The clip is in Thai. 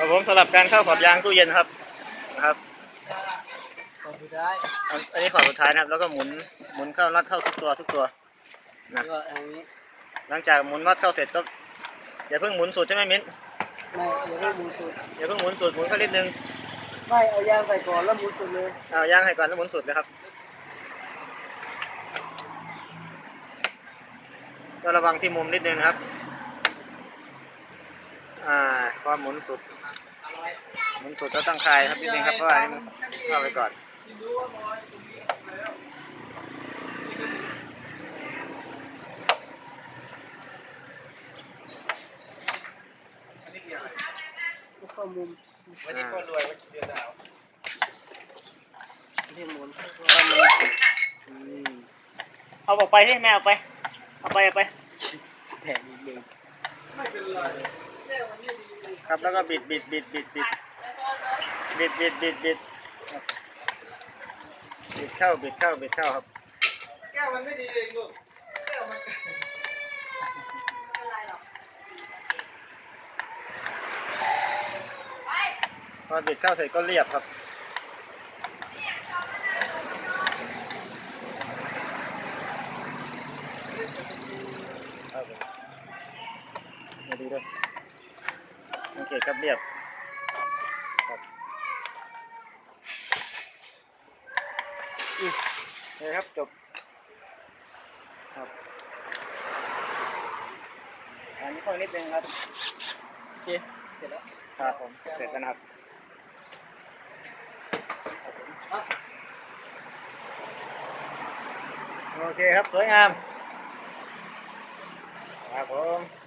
ครับผมสำหรับการเข้าขอบยางตู้เย็นครับนะครับขอบคุณได้อันอันนี้ขอบสุดท้ายนะครับ แล้วก็หมุนหมุนเข้าน็อตเข้าทุกตัวทุกตัวแล้วก็อันนี้หลังจากหมุนน็อตเข้าเสร็จก็อย่าเพิ่งหมุนสุดใช่ไหมมิ้นไม่เดี๋ยวให้หมุนสุดอย่าเพิ่งหมุนสุดหมุนแค่นิดนึงไม่เอายางใส่ก่อนแล้วหมุนสุดเลยเอายางให้ก่อนแล้วหมุนสุดนะครับก็ระวังที่มุมนิดนึงนะครับ อ่าพอหมุนสุด หมุนสุดก็ต้องคลายครับนิดนึงครับเพราะว่าอันนี้มันเข้าไปก่อนแล้วเข้ามุมวันนี้คนรวยที่หมุนอืมเอาออกไปที่แม่เอาไป เอาไปเอาไปแถมอีกหนึ่ง ครับแล้วก็บิดบิดบิดบิดบิดบิดบิดบิดบิดครับบิดเข้าบิดเข้าบิดเข้าครับแก้วมันไม่ดีเองลูกแก้วมันพอบิดเข้าเสร็จก็เรียบครับครับผมมาดูด้วย โอเคครับเรียบครับอืมโอเคครับจบครับอันนี้ข้อนิดนึงครับโอเคเสร็จแล้วครับผมเสร็จแล้วนะครับโอเคครับสวยงามครับผม